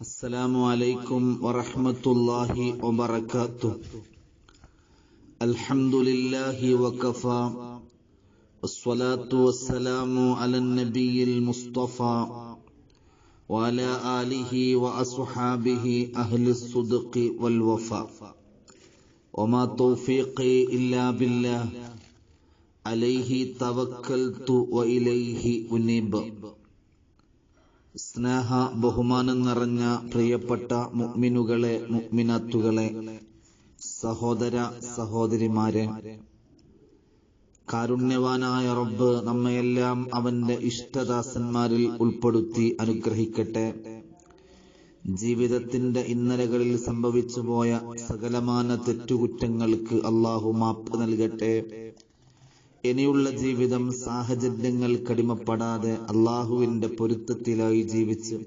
السلام عليكم ورحمة الله وبركاته الحمد لله وكفى والصلاة والسلام على النبي المصطفى وعلى آله وأصحابه أهل الصدق والوفاء وما توفيقي إلا بالله عليه توكلت وإليه أنيب സ്നേഹ ബഹുമാനം നിറഞ്ഞ പ്രിയപ്പെട്ട മുഅ്മിനുകളെ മുഅ്മിനാത്തുകളെ സഹോദര സഹോദരിമാരെ കാരുണ്യവാനായ റബ്ബ് നമ്മയെല്ലാം അവന്റെ ഇഷ്ടദാസന്മാരിൽ ഉൾപ്പെടുത്തി അനുഗ്രഹിക്കട്ടെ. ജീവിതത്തിന്റെ ഇന്നലകളിൽ സംഭവിച്ചുപോയ സകലമാന തെറ്റുകുറ്റങ്ങൾക്ക് അള്ളാഹു മാപ്പ് നൽകട്ടെ. ഇനിയുള്ള ജീവിതം സാഹചര്യങ്ങൾ കടിമപ്പെടാതെ അള്ളാഹുവിന്റെ പൊരുത്തത്തിലായി ജീവിച്ച്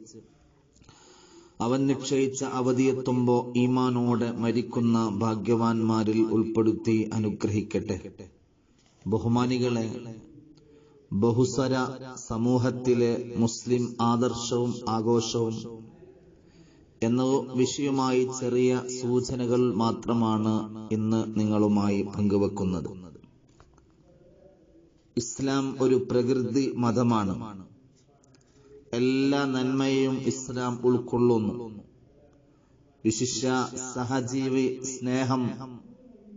അവൻ നിശ്ചയിച്ച അവധിയെത്തുമ്പോ ഈമാനോടെ മരിക്കുന്ന ഭാഗ്യവാന്മാരിൽ ഉൾപ്പെടുത്തി അനുഗ്രഹിക്കട്ടെ. ബഹുമാനികളെ ബഹുസര സമൂഹത്തിലെ മുസ്ലിം ആദർശവും ആഘോഷവും എന്ന വിഷയമായി ചെറിയ സൂചനകൾ മാത്രമാണ് ഇന്ന് നിങ്ങളുമായി പങ്കുവെക്കുന്നത്. ഇസ്ലാം ഒരു പ്രകൃതി മതമാണ്. എല്ലാ നന്മയും ഇസ്ലാം ഉൾക്കൊള്ളുന്നു. വിശിഷ്യ സഹജീവി സ്നേഹം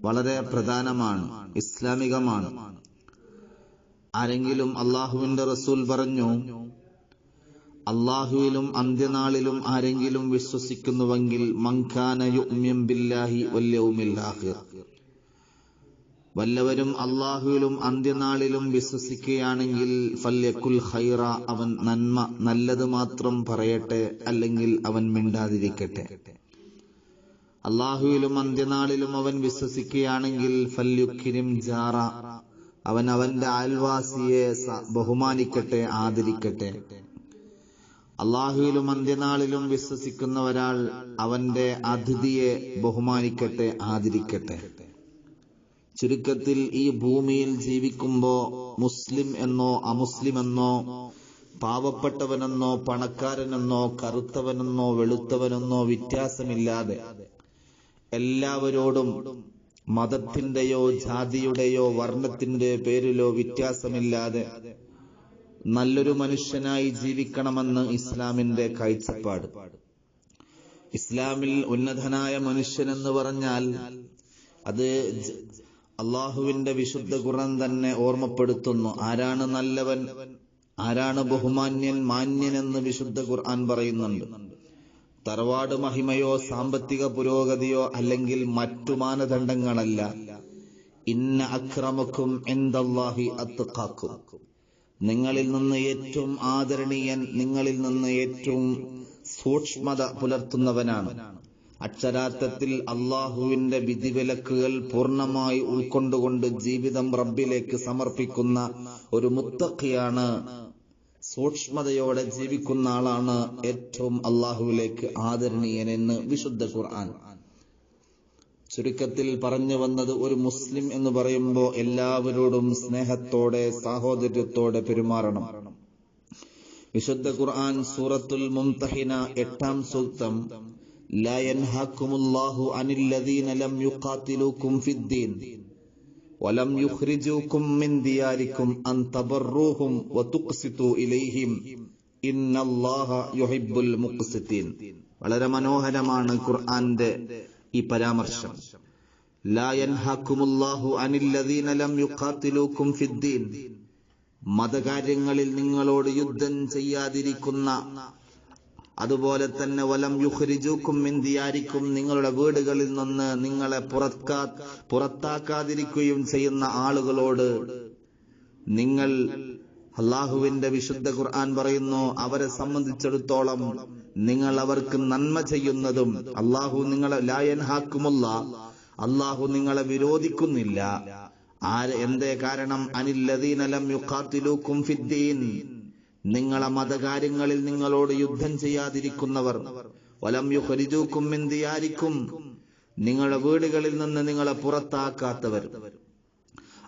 വളരെ പ്രധാനമാണ് ഇസ്ലാമികമാണ്. ആരെങ്കിലും അള്ളാഹുവിന്റെ റസൂൽ പറഞ്ഞു അള്ളാഹുവിലും അന്ത്യനാളിലും ആരെങ്കിലും വിശ്വസിക്കുന്നുവെങ്കിൽ മങ്കാന യുമിൻ ബില്ലാഹി വല്യൗമിൽ ആഖിർ. വല്ലവരും അള്ളാഹുവിലും അന്ത്യനാളിലും വിശ്വസിക്കുകയാണെങ്കിൽ ഫല്യക്കുൽ ഖൈറ അവൻ നന്മ നല്ലത് മാത്രം പറയട്ടെ അല്ലെങ്കിൽ അവൻ മിണ്ടാതിരിക്കട്ടെ. അള്ളാഹുവിലും അന്ത്യനാളിലും അവൻ വിശ്വസിക്കുകയാണെങ്കിൽ ഫല്യുക്കിരിം ജാറ അവൻ അവന്റെ അയൽവാസിയെ ബഹുമാനിക്കട്ടെ ആദരിക്കട്ടെ. അള്ളാഹുവിലും അന്ത്യനാളിലും വിശ്വസിക്കുന്ന ഒരാൾ അവന്റെ അതിഥിയെ ബഹുമാനിക്കട്ടെ ആദരിക്കട്ടെ. ചുരുക്കത്തിൽ ഈ ഭൂമിയിൽ ജീവിക്കുമ്പോ മുസ്ലിം എന്നോ അമുസ്ലിം എന്നോ പാവപ്പെട്ടവനെന്നോ പണക്കാരനെന്നോ കറുത്തവനെന്നോ വെളുത്തവനെന്നോ വ്യത്യാസമില്ലാതെ എല്ലാവരോടും മതത്തിന്റെയോ ജാതിയുടെയോ വർണത്തിന്റെ പേരിലോ വ്യത്യാസമില്ലാതെ നല്ലൊരു മനുഷ്യനായി ജീവിക്കണമെന്ന് ഇസ്ലാമിന്റെ കാഴ്ചപ്പാട്. ഇസ്ലാമിൽ ഉന്നതനായ മനുഷ്യനെന്ന് പറഞ്ഞാൽ അത് അള്ളാഹുവിന്റെ വിശുദ്ധ ഖുർആൻ തന്നെ ഓർമ്മപ്പെടുത്തുന്നു. ആരാണ് നല്ലവൻ? ആരാണ് ബഹുമാന്യൻ മാന്യൻ എന്ന് വിശുദ്ധ ഖുർആൻ പറയുന്നുണ്ട്. തറവാട് മഹിമയോ സാമ്പത്തിക പുരോഗതിയോ അല്ലെങ്കിൽ മറ്റു മാനദണ്ഡങ്ങളല്ല. ഇന്ന അക്രമക്കും എന്തല്ലാഹി അത്തുക്കാക്കും നിങ്ങളിൽ നിന്ന് ഏറ്റവും ആദരണീയൻ നിങ്ങളിൽ നിന്ന് ഏറ്റവും സൂക്ഷ്മത പുലർത്തുന്നവനാണ്. അക്ഷരാർത്ഥത്തിൽ അള്ളാഹുവിന്റെ വിധിവിലക്കുകൾ പൂർണമായി ഉൾക്കൊണ്ടുകൊണ്ട് ജീവിതം റബ്ബിലേക്ക് സമർപ്പിക്കുന്ന ഒരു മുത്തഖിയാണ്. സൂക്ഷ്മതയോടെ ജീവിക്കുന്ന ആളാണ് ഏറ്റവും അള്ളാഹുവിലേക്ക് ആദരണീയനെന്ന് വിശുദ്ധ ഖുർആൻ. ചുരുക്കത്തിൽ പറഞ്ഞു വന്നത് ഒരു മുസ്ലിം എന്ന് പറയുമ്പോൾ എല്ലാവരോടും സ്നേഹത്തോടെ സാഹോദര്യത്തോടെ പെരുമാറണം. വിശുദ്ധ ഖുർആൻ സൂറത്തുൽ മുംതഹിന എട്ടാം സൂക്തം لا ينهاكم الله عن الذين لم يقاتلوكم في الدين ولم يخرجوكم من دياركم أن تبروهم وتقسطوا إليهم إن الله يحب المقسطين വളരെ മനോഹരമാണ് ഖുർആന്റെ ഈ പരാമർശം لا ينهاكم الله عن الذين لم يقاتلوكم في الدين മതകാര്യങ്ങളിൽ നിങ്ങളോട് യുദ്ധം ചെയ്യാതിരിക്കുന്ന അതുപോലെ തന്നെ വലം യുഹരിജൂക്കും ഇന്ത്യയായിരിക്കും നിങ്ങളുടെ വീടുകളിൽ നിന്ന് നിങ്ങളെ പുറത്താ പുറത്താക്കാതിരിക്കുകയും ചെയ്യുന്ന ആളുകളോട് നിങ്ങൾ അള്ളാഹുവിന്റെ വിശുദ്ധ ഖുർആൻ പറയുന്നു അവരെ സംബന്ധിച്ചിടത്തോളം നിങ്ങൾ അവർക്ക് നന്മ ചെയ്യുന്നതും അള്ളാഹു നിങ്ങളെ ലായൻ ഹാക്കുമുള്ള അള്ളാഹു നിങ്ങളെ വിരോധിക്കുന്നില്ല. ആര് എന്തേ കാരണം? അനില്ലദീനലം യുഖാത്തിലൂക്കും ഫിദ്ദീൻ. നിങ്ങളെ മതകാര്യങ്ങളിൽ നിങ്ങളോട് യുദ്ധം ചെയ്യാതിരിക്കുന്നവർ. വലം യുഹരിജൂക്കും എന്തിയാരിക്കും നിങ്ങളുടെ വീടുകളിൽ നിന്ന് നിങ്ങളെ പുറത്താക്കാത്തവർ.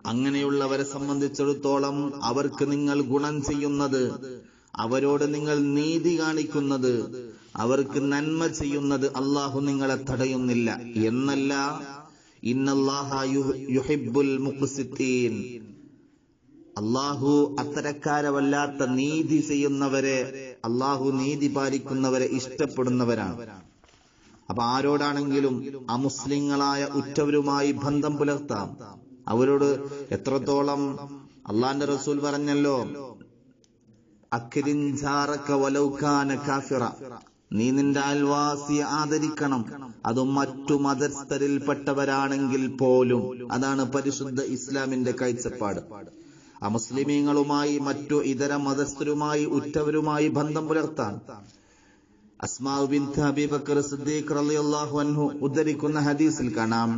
അങ്ങനെയുള്ളവരെ സംബന്ധിച്ചിടത്തോളം അവർക്ക് നിങ്ങൾ ഗുണം ചെയ്യുന്നത് അവരോട് നിങ്ങൾ നീതി കാണിക്കുന്നത് അവർക്ക് നന്മ ചെയ്യുന്നത് അള്ളാഹു നിങ്ങളെ തടയുന്നില്ല. എന്നല്ല ഇന്നല്ലാഹ യുഹിബ്ബുൽ മുഖ്സിത്തീൻ. അള്ളാഹു അത്തരക്കാരവല്ലാത്ത നീതി ചെയ്യുന്നവരെ അള്ളാഹു നീതി പാലിക്കുന്നവരെ ഇഷ്ടപ്പെടുന്നവരാണ്. അപ്പൊ ആരോടാണെങ്കിലും അമുസ്ലിങ്ങളായ ഉറ്റവരുമായി ബന്ധം പുലർത്താം. അവരോട് എത്രത്തോളം അള്ളാന്റെ റസൂൽ പറഞ്ഞല്ലോ കാഫിറ. നീ നിന്റെ അയൽവാസിയെ ആദരിക്കണം. അത് മറ്റു മതസ്ഥരിൽപ്പെട്ടവരാണെങ്കിൽ പോലും. അതാണ് പരിശുദ്ധ ഇസ്ലാമിന്റെ കാഴ്ചപ്പാട്. അമുസ്ലിമീങ്ങളുമായി മറ്റു ഇതര മതസ്ഥരുമായി ഉറ്റവരുമായി ബന്ധം പുലർത്താൻ അസ്മാവ് സിദ്ദീഖ് റളിയല്ലാഹു അൻഹു ഉദ്ധരിക്കുന്ന ഹദീസിൽ കാണാം.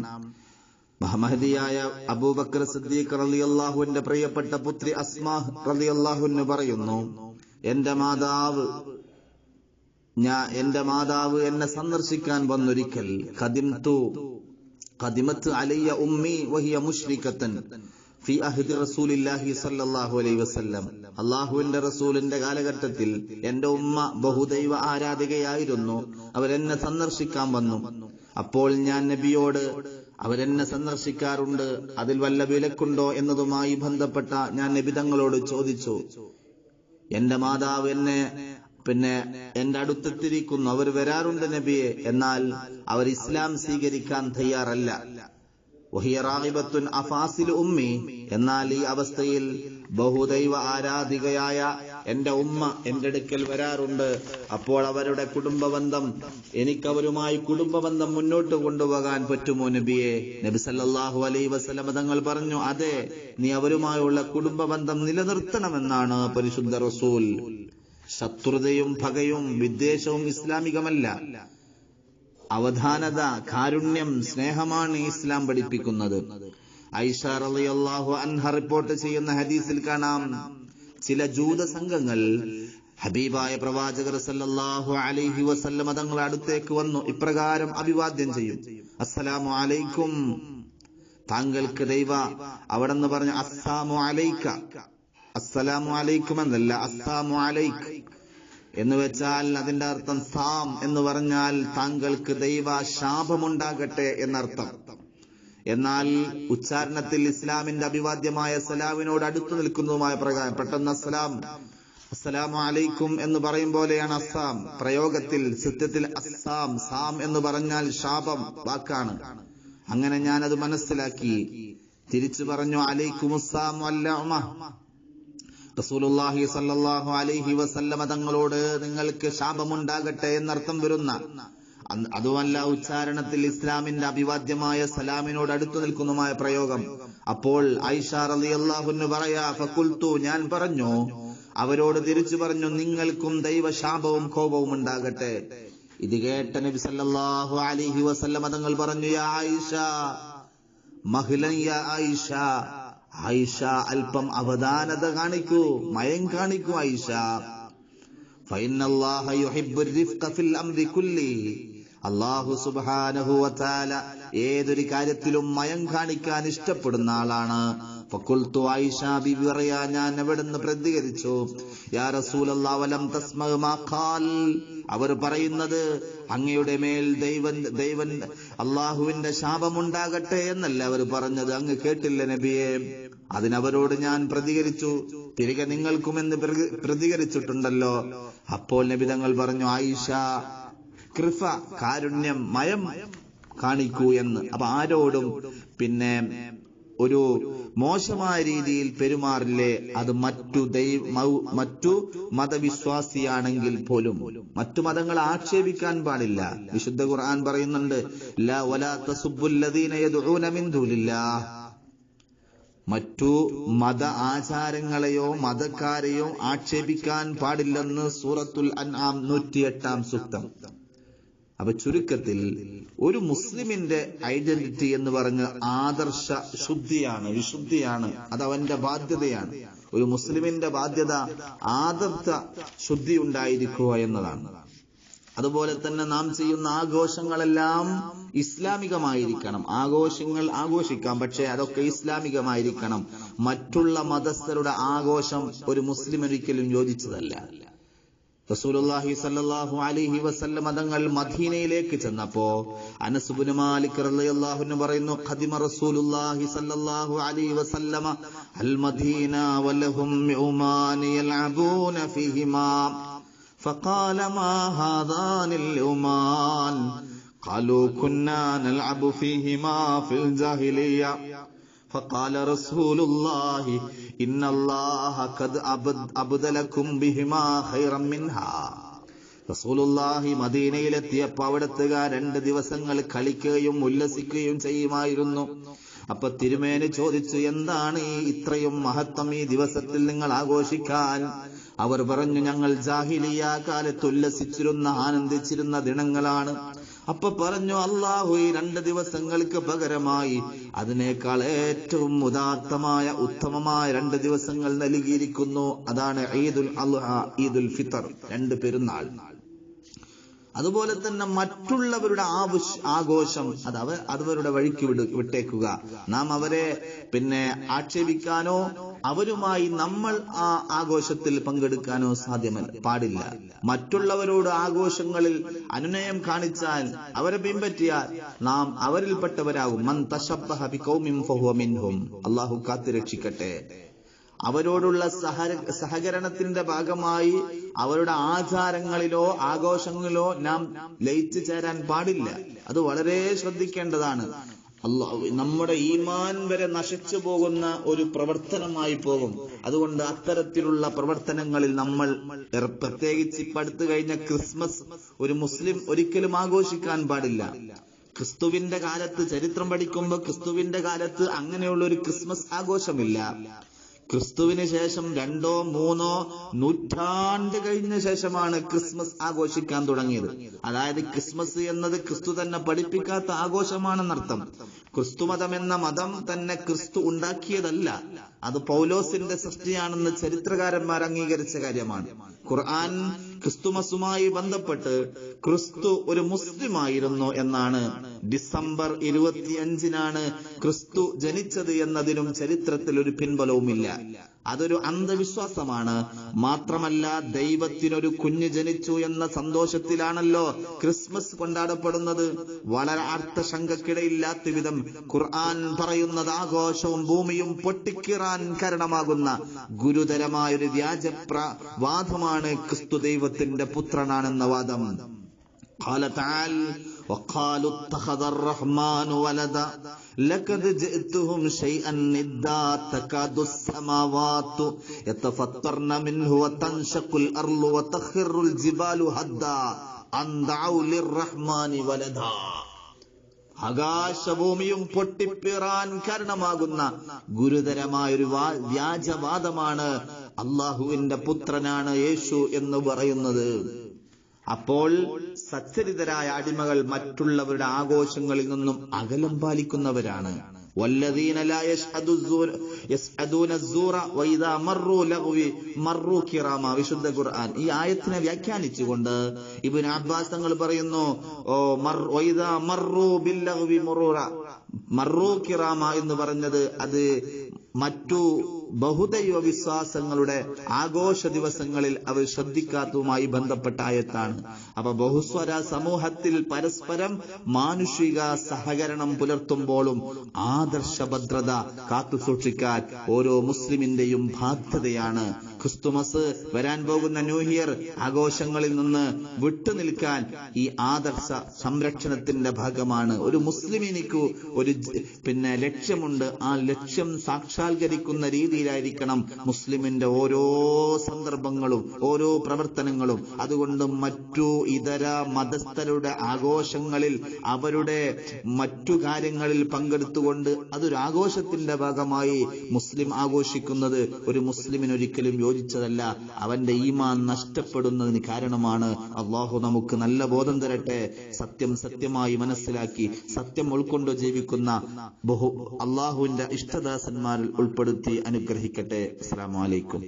മഹമഹദിയായ അബൂബക്കർ സിദ്ദീഖ് റളിയല്ലാഹുവിന്റെ പ്രിയപ്പെട്ട പുത്രി അസ്മാഹ് റളിയല്ലാഹുവിന് പറയുന്നു എന്റെ മാതാവ് ഞാൻ എന്റെ മാതാവ് എന്നെ സന്ദർശിക്കാൻ വന്നൊരിക്കൽ ഖദിംതു ഖദിമത്ത് അലയ്യ ഉമ്മി വഹിയ മുഷ്രിക്കത്തൻ ഫി അഹ്ദി റസൂലില്ലാഹി സല്ലല്ലാഹു അലൈഹി വസല്ലം. അള്ളാഹുവിന്റെ റസൂലിന്റെ കാലഘട്ടത്തിൽ എന്റെ ഉമ്മ ബഹുദൈവ ആരാധികയായിരുന്നു. അവരെന്നെ സന്ദർശിക്കാൻ വന്നു. അപ്പോൾ ഞാൻ നബിയോട് അവരെന്നെ സന്ദർശിക്കാറുണ്ട് അതിൽ വല്ല വിലക്കുണ്ടോ എന്നതുമായി ബന്ധപ്പെട്ട ഞാൻ നബിതങ്ങളോട് ചോദിച്ചു. എന്റെ മാതാവ് എന്നെ പിന്നെ എന്റെ അടുത്തെത്തിരിക്കുന്നു അവർ വരാറുണ്ട് നബിയെ. എന്നാൽ അവർ ഇസ്ലാം സ്വീകരിക്കാൻ തയ്യാറല്ല. അഫാസിൽ ഉമ്മി. എന്നാൽ ഈ അവസ്ഥയിൽ ബഹുദൈവ ആരാധികയായ എന്റെ ഉമ്മ എന്റെ അടുക്കൽ വരാറുണ്ട്. അപ്പോൾ അവരുടെ കുടുംബബന്ധം എനിക്കവരുമായി കുടുംബബന്ധം മുന്നോട്ട് കൊണ്ടുപോകാൻ പറ്റുമോ നബിയെ? നബി സല്ലാഹു അലൈ വസല്ലമ തങ്ങൾ പറഞ്ഞു അതെ നീ അവരുമായുള്ള കുടുംബബന്ധം നിലനിർത്തണമെന്നാണ് പരിശുദ്ധ റസൂൽ. ശത്രുതയും പകയും വിദ്വേഷവും ഇസ്ലാമികമല്ല. അവധാനത കാരുണ്യം സ്നേഹമാണ് ഇസ്ലാം പഠിപ്പിക്കുന്നത്. ഐഷ റളിയല്ലാഹു അൻഹ റിപ്പോർട്ട് ചെയ്യുന്ന ഹദീസിൽ കാണാം. ചില ജൂത സംഘങ്ങൾ ഹബീബായ പ്രവാചകർ സല്ലല്ലാഹു അലൈഹി വസല്ലമ തങ്ങളുടെ അടുത്തേക്ക് വന്നു ഇപ്രകാരം അഭിവാദ്യം ചെയ്യും. അസ്സലാമു അലൈക്കും. താങ്കൾക്ക് ദൈവ അവിടെ നിന്ന് പറഞ്ഞു അസ്സാമു അലൈക്ക. അസ്സലാമു അലൈക്കും എന്നല്ല അസ്സാമു അലൈക്ക് എന്ന് വെച്ചാൽ അതിന്റെ അർത്ഥം സാം എന്ന് പറഞ്ഞാൽ താങ്കൾക്ക് ദൈവ ശാപമുണ്ടാകട്ടെ എന്നർത്ഥം. എന്നാൽ ഉച്ചാരണത്തിൽ ഇസ്ലാമിന്റെ അഭിവാദ്യമായ സലാമിനോട് അടുത്തു നിൽക്കുന്നതുമായ പ്രകാരം പെട്ടെന്ന് അസ്സലാം അസ്സലാമു അലൈക്കും എന്ന് പറയും പോലെയാണ് അസ്സാം. പ്രയോഗത്തിൽ സത്യത്തിൽ അസ്സാം സാം എന്ന് പറഞ്ഞാൽ ശാപം വാക്കാണ്. അങ്ങനെ ഞാൻ അത് മനസ്സിലാക്കി. തിരിച്ചു പറഞ്ഞു അലൈക്കും അസ്സാം അല്ല റസൂലുള്ളാഹി സ്വല്ലല്ലാഹു അലൈഹി വസല്ലമ തങ്ങളോട് നിങ്ങൾക്ക് ശാപമുണ്ടാകട്ടെ എന്നർത്ഥം വരുന്ന അതുമല്ല ഉച്ചാരണത്തിൽ ഇസ്ലാമിന്റെ അഭിവാദ്യമായ സലാമിനോട് അടുത്തു നിൽക്കുന്നതുമായ പ്രയോഗം. അപ്പോൾ ഐഷ റളിയല്ലാഹുവിന് പറയാ ഫക്കുൽത്തു ഞാൻ പറഞ്ഞു അവരോട് തിരിച്ചു പറഞ്ഞു നിങ്ങൾക്കും ദൈവശാപവും കോപവും ഉണ്ടാകട്ടെ. ഇത് കേട്ട നബി സല്ലല്ലാഹു അലൈഹി വസല്ലമ തങ്ങൾ പറഞ്ഞു യാ ആയിഷ മഹിലൻ യാ ആയിഷ ആയിഷ അല്പം അവധാനത കാണിക്കൂ മയം കാണിക്കൂ ആയിഷ. അള്ളാഹു സുബ്ഹാനഹു വതആല ഏതൊരു കാര്യത്തിലും മയം കാണിക്കാൻ ഇഷ്ടപ്പെടുന്ന ആളാണ്. ഫഖുൽതു ആയിഷ ബിബി പറയാ ഞാൻ അവിടുന്ന് പ്രതികരിച്ചു. യാ റസൂലല്ലാ വലം ഖാൽ. അവർ പറയുന്നത് അങ്ങയുടെ മേൽ ദൈവൻ ദൈവൻ അള്ളാഹുവിന്റെ ശാപമുണ്ടാകട്ടെ എന്നല്ല അവർ പറഞ്ഞത്. അങ്ങ് കേട്ടില്ല നബിയെ. അതിനവരോട് ഞാൻ പ്രതികരിച്ചു. തിരികെ നിങ്ങൾക്കുമെന്ന് പ്രതി- പ്രതികരിച്ചിട്ടുണ്ടല്ലോ. അപ്പോൾ നബി തങ്ങൾ പറഞ്ഞു ആയിഷ കൃഫ കാരുണ്യം മയം കാണിക്കൂ എന്ന്. അപ്പൊ ആരോടും പിന്നെ ഒരു മോശമായ രീതിയിൽ പെരുമാറില്ലേ? അത് മറ്റു ദൈവ മറ്റു മതവിശ്വാസിയാണെങ്കിൽ പോലും. മറ്റു മതങ്ങൾ ആക്ഷേപിക്കാൻ പാടില്ല. വിശുദ്ധ ഖുർആൻ പറയുന്നുണ്ട് മറ്റു മത ആചാരങ്ങളെയോ മതക്കാരെയോ ആക്ഷേപിക്കാൻ പാടില്ലെന്ന് സൂറത്തുൽ അൻആം നൂറ്റിയെട്ടാം സൂക്തം. അപ്പൊ ചുരുക്കത്തിൽ ഒരു മുസ്ലിമിന്റെ ഐഡന്റിറ്റി എന്ന് പറഞ്ഞ് ആദർശ ശുദ്ധിയാണ് വിശുദ്ധിയാണ് അത് അവന്റെ ബാധ്യതയാണ്. ഒരു മുസ്ലിമിന്റെ ബാധ്യത ആദർശ ശുദ്ധി ഉണ്ടായിരിക്കുക എന്നതാണ്. അതുപോലെ തന്നെ നാം ചെയ്യുന്ന ആഘോഷങ്ങളെല്ലാം ഇസ്ലാമികമായിരിക്കണം. ആഘോഷങ്ങൾ ആഘോഷിക്കാം പക്ഷേ അതൊക്കെ ഇസ്ലാമികമായിരിക്കണം. മറ്റുള്ള മതസ്ഥരുടെ ആഘോഷം ഒരു മുസ്ലിം ഒരിക്കലും യോജിച്ചതല്ല. റസൂലുള്ളാഹി സല്ലല്ലാഹു അലൈഹി വസല്ലം തങ്ങൾ മദീനയിലേക്ക് ചെന്നപ്പോ അനസ് ഇബ്നു മാലിക് റളിയല്ലാഹു അൻഹു പറയുന്നു ഖദിമ റസൂലുള്ളാഹി സല്ലല്ലാഹു അലൈഹി വസല്ലമ അൽ മദീന വലഹും യൗമാൻ യൽഅബൂന ഫീഹിമാ فقال ما هذان اليومان قالوا كنا نلعب فيهما في الجاهليه فقال رسول الله റസൂലുല്ലാഹി മദീനയിലെത്തിയപ്പോ അവിടത്തുകാർ രണ്ട് ദിവസങ്ങൾ കളിക്കുകയും ഉല്ലസിക്കുകയും ചെയ്യുമായിരുന്നു. അപ്പൊ തിരുമേനി ചോദിച്ചു എന്താണ് ഈ ഇത്രയും മഹത്വം ഈ ദിവസത്തിൽ നിങ്ങൾ ആഘോഷിക്കാൻ? അവർ പറഞ്ഞു ഞങ്ങൾ ജാഹിലിയ കാലത്ത് ഉല്ലസിച്ചിരുന്ന ആനന്ദിച്ചിരുന്ന ദിനങ്ങളാണ്. അപ്പൊ പറഞ്ഞു അള്ളാഹു ഈ രണ്ട് ദിവസങ്ങൾക്ക് പകരമായി അതിനേക്കാൾ ഏറ്റവും ഉദാത്തമായ ഉത്തമമായ രണ്ട് ദിവസങ്ങൾ നൽകിയിരിക്കുന്നു. അതാണ് ഈദുൽ അൽഹ ഈദുൽ ഫിത്തർ രണ്ട് പെരുന്നാൾ. അതുപോലെ തന്നെ മറ്റുള്ളവരുടെ ആവശ്യ ആഘോഷം അത് അവ അതവരുടെ വഴിക്ക് വിടു വിട്ടേക്കുക. നാം അവരെ പിന്നെ ആക്ഷേപിക്കാനോ അവരുമായി നമ്മൾ ആ ആഘോഷത്തിൽ പങ്കെടുക്കാനോ സാധ്യമല്ല പാടില്ല. മറ്റുള്ളവരോട് ആഘോഷങ്ങളിൽ അനുനയം കാണിച്ചാൽ അവരെ പിൻപറ്റിയാൽ നാം അവരിൽപ്പെട്ടവരാകും. മൻ തശബ്ബഹ ബിഖൗമിൻ ഫഹുവ മിൻഹും. അള്ളാഹു കാത്തുരക്ഷിക്കട്ടെ. അവരോടുള്ള സഹ സഹകരണത്തിന്റെ ഭാഗമായി അവരുടെ ആചാരങ്ങളിലോ ആഘോഷങ്ങളിലോ നാം ലയിച്ചു ചേരാൻ പാടില്ല. അത് വളരെ ശ്രദ്ധിക്കേണ്ടതാണ്. നമ്മുടെ ഈമാൻ വരെ നശിച്ചു പോകുന്ന ഒരു പ്രവർത്തനമായി പോകും. അതുകൊണ്ട് അത്തരത്തിലുള്ള പ്രവർത്തനങ്ങളിൽ നമ്മൾ പ്രത്യേകിച്ച് ഇപ്പൊ അടുത്തു കഴിഞ്ഞ ക്രിസ്മസ് ഒരു മുസ്ലിം ഒരിക്കലും ആഘോഷിക്കാൻ പാടില്ല. ക്രിസ്തുവിന്റെ കാലത്ത് ചരിത്രം പഠിക്കുമ്പോൾ ക്രിസ്തുവിന്റെ കാലത്ത് അങ്ങനെയുള്ള ഒരു ക്രിസ്മസ് ആഘോഷമില്ല. ക്രിസ്തുവിന് ശേഷം രണ്ടോ മൂന്നോ നൂറ്റാണ്ട് കഴിഞ്ഞ ശേഷമാണ് ക്രിസ്മസ് ആഘോഷിക്കാൻ തുടങ്ങിയത്. അതായത് ക്രിസ്മസ് എന്നത് ക്രിസ്തു തന്നെ പഠിപ്പിക്കാത്ത ആഘോഷമാണെന്നർത്ഥം. ക്രിസ്തുമതം എന്ന മതം തന്നെ ക്രിസ്തു ഉണ്ടാക്കിയതല്ല. അത് പൗലോസിന്റെ സൃഷ്ടിയാണെന്ന് ചരിത്രകാരന്മാർ അംഗീകരിച്ച കാര്യമാണ്. ഖുർആൻ ക്രിസ്തുമസുമായി ബന്ധപ്പെട്ട് ക്രിസ്തു ഒരു മുസ്ലിമായിരുന്നു എന്നാണ്. ഡിസംബർ ഇരുപത്തിയഞ്ചിനാണ് ക്രിസ്തു ജനിച്ചത് എന്നതിനും ചരിത്രത്തിൽ ഒരു പിൻബലവുമില്ല. അതൊരു അന്ധവിശ്വാസമാണ്. മാത്രമല്ല ദൈവത്തിനൊരു കുഞ്ഞ് ജനിച്ചു എന്ന സന്തോഷത്തിലാണല്ലോ ക്രിസ്മസ് കൊണ്ടാടപ്പെടുന്നത്. വളരെ അർത്ഥശങ്കക്കിടയില്ലാത്ത വിധം ഖുർആൻ പറയുന്നത് ആഘോഷവും ഭൂമിയും പൊട്ടിക്കിറാൻ കാരണമാകുന്ന ഗുരുതരമായൊരു വ്യാജപ്ര വാദമാണ് ക്രിസ്തു ദൈവത്തിന്റെ പുത്രനാണെന്ന വാദം. وقالوا اتخذ الرحمن ولدا لقد جئتهم شيئا ندا تكاد السماوات يتفطرن منه وتنشق الارض وتخر الجبال هدا ان دعوا للرحمن ولدا ആകാശഭൂമിയും പൊട്ടിപ്പിറാൻ കാരണമാകുന്ന ഗുരുതരമായൊരു വാ- വ്യാജവാദമാണ് അള്ളാഹുവിന്റെ പുത്രനാണ് യേശു എന്ന് പറയുന്നത് അപ്പോൾ സച്ചരിതരായ അടിമകൾ മറ്റുള്ളവരുടെ ആഘോഷങ്ങളിൽ നിന്നും അകലം പാലിക്കുന്നവരാണ് والذين لا يشهدوا الزور يشهدون الزور واذا مروا لغو مروا كراما വിശുദ്ധ ഖുർആൻ ഈ ആയത്തിനെ വ്യാഖ്യാനിച്ചുകൊണ്ട് ഇബ്നു അബ്ബാസ് തങ്ങൾ പറയുന്നു ഓ മർ വൈദാ മറു ബില്ലഗ്വി മുറൂറ മറു കിറാമ എന്ന് പറഞ്ഞത് അത് മറ്റു ബഹുദൈവ വിശ്വാസങ്ങളുടെ ആഘോഷ ദിവസങ്ങളിൽ അവർ ശ്രദ്ധിക്കാത്തതുമായി ബന്ധപ്പെട്ട ആയത്താണ് അപ്പൊ ബഹുസ്വര സമൂഹത്തിൽ പരസ്പരം മാനുഷിക സഹകരണം പുലർത്തുമ്പോഴും ആദർശഭദ്രത കാത്തുസൂക്ഷിക്കാൻ ഓരോ മുസ്ലിമിന്റെയും ബാധ്യതയാണ് ക്രിസ്തുമസ് വരാൻ പോകുന്ന ന്യൂ ആഘോഷങ്ങളിൽ നിന്ന് വിട്ടുനിൽക്കാൻ ഈ ആദർശ സംരക്ഷണത്തിന്റെ ഭാഗമാണ്. ഒരു മുസ്ലിമിനിക്ക് ഒരു പിന്നെ ലക്ഷ്യമുണ്ട്. ആ ലക്ഷ്യം സാക്ഷാത്കരിക്കുന്ന രീതിയിലായിരിക്കണം മുസ്ലിമിന്റെ ഓരോ സന്ദർഭങ്ങളും ഓരോ പ്രവർത്തനങ്ങളും. അതുകൊണ്ട് മറ്റു ഇതര മതസ്ഥരുടെ ആഘോഷങ്ങളിൽ അവരുടെ മറ്റു കാര്യങ്ങളിൽ പങ്കെടുത്തുകൊണ്ട് അതൊരു ആഘോഷത്തിന്റെ ഭാഗമായി മുസ്ലിം ആഘോഷിക്കുന്നത് ഒരു മുസ്ലിമിന് ഒരിക്കലും യോജിച്ചതല്ല അവന്റെ ഈമാൻ നഷ്ടപ്പെടുന്നതിന് കാരണമാണ് അള്ളാഹു നമുക്ക് നല്ല ബോധം തരട്ടെ. സത്യം സത്യമായി മനസ്സിലാക്കി സത്യം ഉൾക്കൊണ്ടു ജീവിക്കുന്ന ബഹു അള്ളാഹുവിന്റെ ഇഷ്ടദാസന്മാരിൽ ഉൾപ്പെടുത്തി അനുഗ്രഹിക്കട്ടെ. അസ്സാം അലൈക്കും.